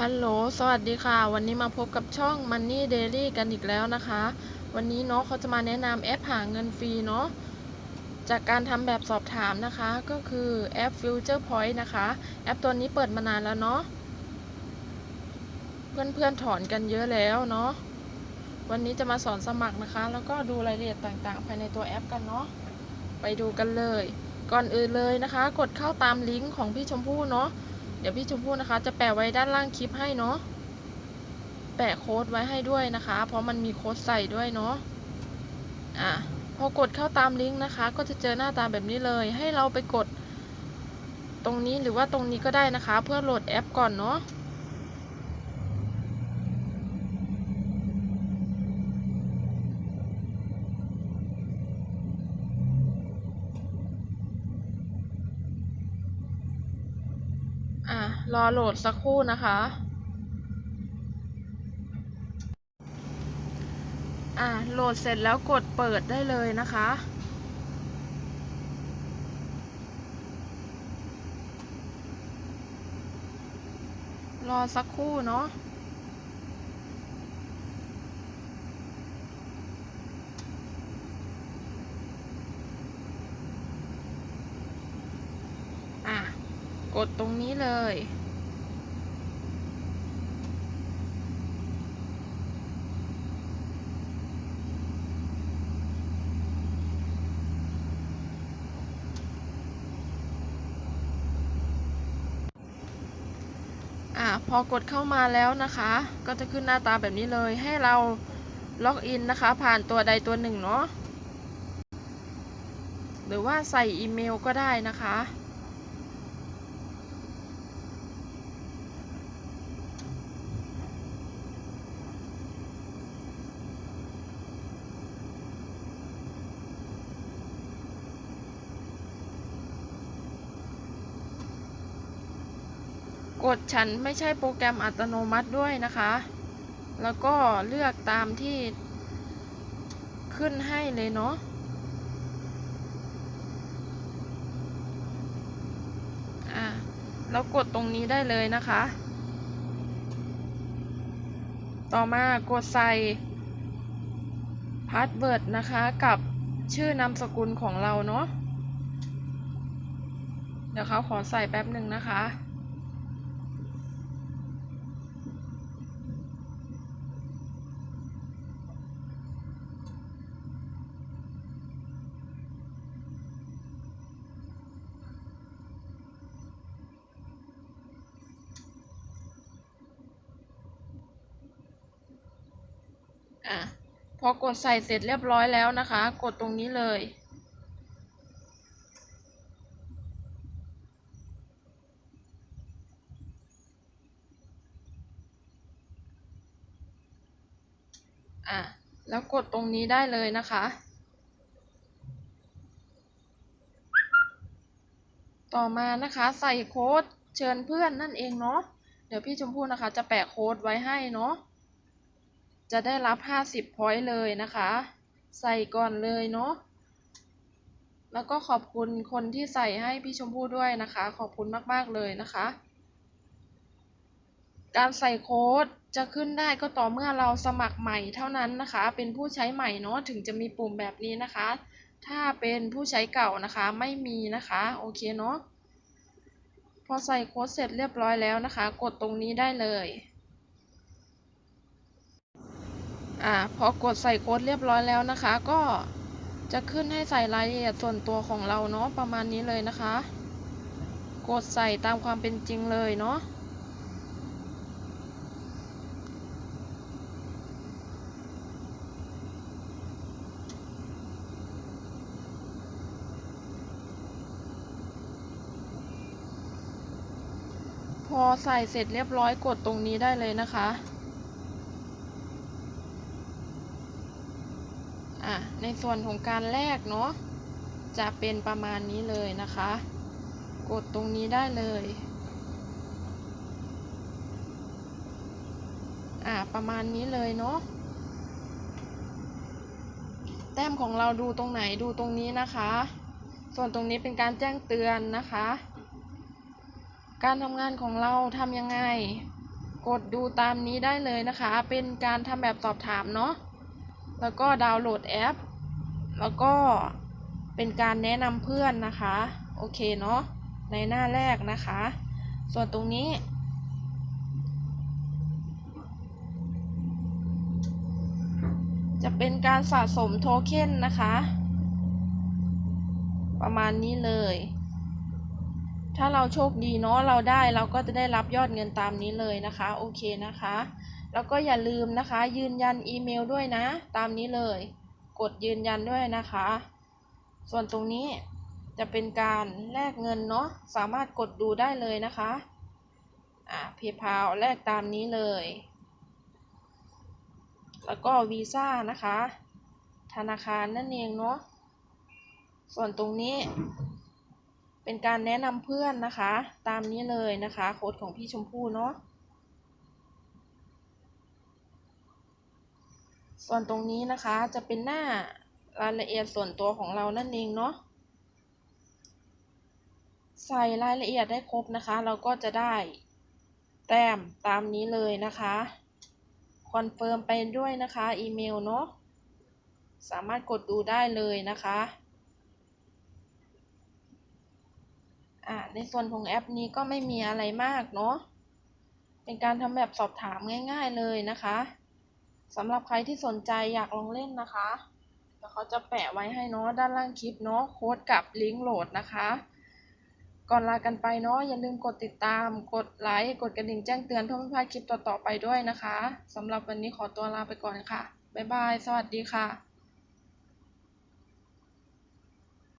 ฮัลโหล สวัสดีค่ะ วันนี้มาพบกับช่อง Money Daily กันอีกแล้วนะคะ วันนี้เนาะเขาจะมาแนะนำแอปหาเงินฟรีเนาะ จากการทำแบบสอบถามนะคะ ก็คือแอป Future Point นะคะ แอปตัวนี้เปิดมานานแล้วเนาะ เพื่อนๆถอนกันเยอะแล้วเนาะ วันนี้จะมาสอนสมัครนะคะ แล้วก็ดูรายละเอียดต่างๆ ภายในตัวแอปกันเนาะ ไปดูกันเลย ก่อนอื่นเลยนะคะ กดเข้าตามลิงก์ของพี่ชมพู่เนาะ ดี๋ยวพี่ชมพู่นะคะ จะแปะไว้ด้านล่างคลิปให้เนาะ แปะโค้ดไว้ให้ด้วยนะคะ เพราะมันมีโค้ดใส่ด้วยเนาะ อะ พอกดเข้าตามลิงก์นะคะ ก็จะเจอหน้าตาแบบนี้เลย ให้เราไปกด ตรงนี้หรือว่าตรงนี้ก็ได้นะคะ เพื่อโหลดแอปก่อนเนาะ อะ รอโหลดสักครู่นะคะ อะโหลดเสร็จแล้วกดเปิดได้เลยนะคะรอสักครู่เนาะ อะ กดตรงนี้เลย พอกดเข้ามาแล้วนะคะ ก็จะขึ้นหน้าตาแบบนี้เลย ให้เราล็อกอินนะคะ ผ่านตัวใดตัวหนึ่งเนาะหรือว่าใส่อีเมลก็ได้นะคะ กดฉันไม่ใช่โปรแกรมอัตโนมัติด้วยนะคะ แล้วก็เลือกตามที่ขึ้นให้เลยเนาะอะแล้วกดตรงนี้ได้เลยนะคะ ต่อมากดใส่พาสเวิร์ดนะคะกับชื่อนามสกุลของเราเนาะเดี๋ยวเขาขอใส่แป๊บหนึ่งนะคะ อะพอกดใส่เสร็จเรียบร้อยแล้วนะคะ กดตรงนี้เลย อะแล้วกดตรงนี้ได้เลยนะคะ ต่อมานะคะใส่โค้ดเชิญเพื่อนนั่นเองเนาะ เดี๋ยวพี่ชมพู่นะคะจะแปะโค้ดไว้ให้เนาะ จะได้รับ 50พอยต์เลยนะคะ ใส่ก่อนเลยเนาะ แล้วก็ขอบคุณคนที่ใส่ให้พี่ชมพู่ด้วยนะคะ ขอบคุณมาก ๆ เลยนะคะ การใส่โค้ดจะขึ้นได้ก็ต่อเมื่อเราสมัครใหม่เท่านั้นนะคะ เป็นผู้ใช้ใหม่เนาะ ถึงจะมีปุ่มแบบนี้นะคะ ถ้าเป็นผู้ใช้เก่านะคะไม่มีนะคะ โอเคเนาะ พอใส่โค้ดเสร็จเรียบร้อยแล้วนะคะ กดตรงนี้ได้เลย อ่าพอกดใส่โค้ดเรียบร้อยแล้วนะคะ ก็จะขึ้นให้ใส่รายละเอียดส่วนตัวของเราเนาะประมาณนี้เลยนะคะ กดใส่ตามความเป็นจริงเลยเนาะพอใส่เสร็จเรียบร้อยกดตรงนี้ได้เลยนะคะ อะในส่วนของการแลกเนาะจะเป็นประมาณนี้เลยนะคะ กดตรงนี้ได้เลยอะประมาณนี้เลยเนาะแต้มของเราดูตรงไหนดูตรงนี้นะคะ ส่วนตรงนี้เป็นการแจ้งเตือนนะคะ การทำงานของเราทำยังไง กดดูตามนี้ได้เลยนะคะ เป็นการทำแบบสอบถามเนาะ แล้วก็ดาวน์โหลดแอป แล้วก็เป็นการแนะนำเพื่อนนะคะ โอเคเนาะ ในหน้าแรกนะคะ ส่วนตรงนี้ จะเป็นการสะสมโทเค็นนะคะ ประมาณนี้เลย ถ้าเราโชคดีเนาะ เราได้เราก็จะได้รับยอดเงินตามนี้เลยนะคะ โอเคนะคะ แล้วก็อย่าลืมนะคะ ยืนยันอีเมลด้วยนะ ตามนี้เลย กดยืนยันด้วยนะคะ ส่วนตรงนี้จะเป็นการแลกเงินเนาะสามารถกดดูได้เลยนะคะอ่าเพย์พาแลกตามนี้เลย แล้วก็วีซ่านะคะ ธนาคารนั่นเองเนาะส่วนตรงนี้ เป็นการแนะนำเพื่อนนะคะ ตามนี้เลยนะคะ โค้ดของพี่ชมพู่เนาะ ส่วนตรงนี้นะคะจะเป็นหน้ารายละเอียดส่วนตัวของเรานั่นเองเนาะใส่รายละเอียดได้ครบนะคะ เราก็จะได้แต้มตามนี้เลยนะคะคอนเฟิร์มไปด้วยนะคะอีเมลเนาะสามารถกดดูได้เลยนะคะอ่าในส่วนของแอปนี้ก็ไม่มีอะไรมากเนาะเป็นการทำแบบสอบถามง่าย ๆเลยนะคะ สำหรับใครที่สนใจอยากลองเล่นนะคะเดี๋ยวเขาจะแปะไว้ให้เนาะด้านล่างคลิปเนาะโค้ดกับลิงก์โหลดนะคะ ก่อนลากันไปเนาะอย่าลืมกดติดตาม กดไลค์ กดกระดิ่งแจ้งเตือนเพื่อไม่พลาดคลิปต่อๆไปด้วยนะคะสำหรับวันนี้ขอตัวลาไปก่อนค่ะ บ๊ายบาย สวัสดีค่ะ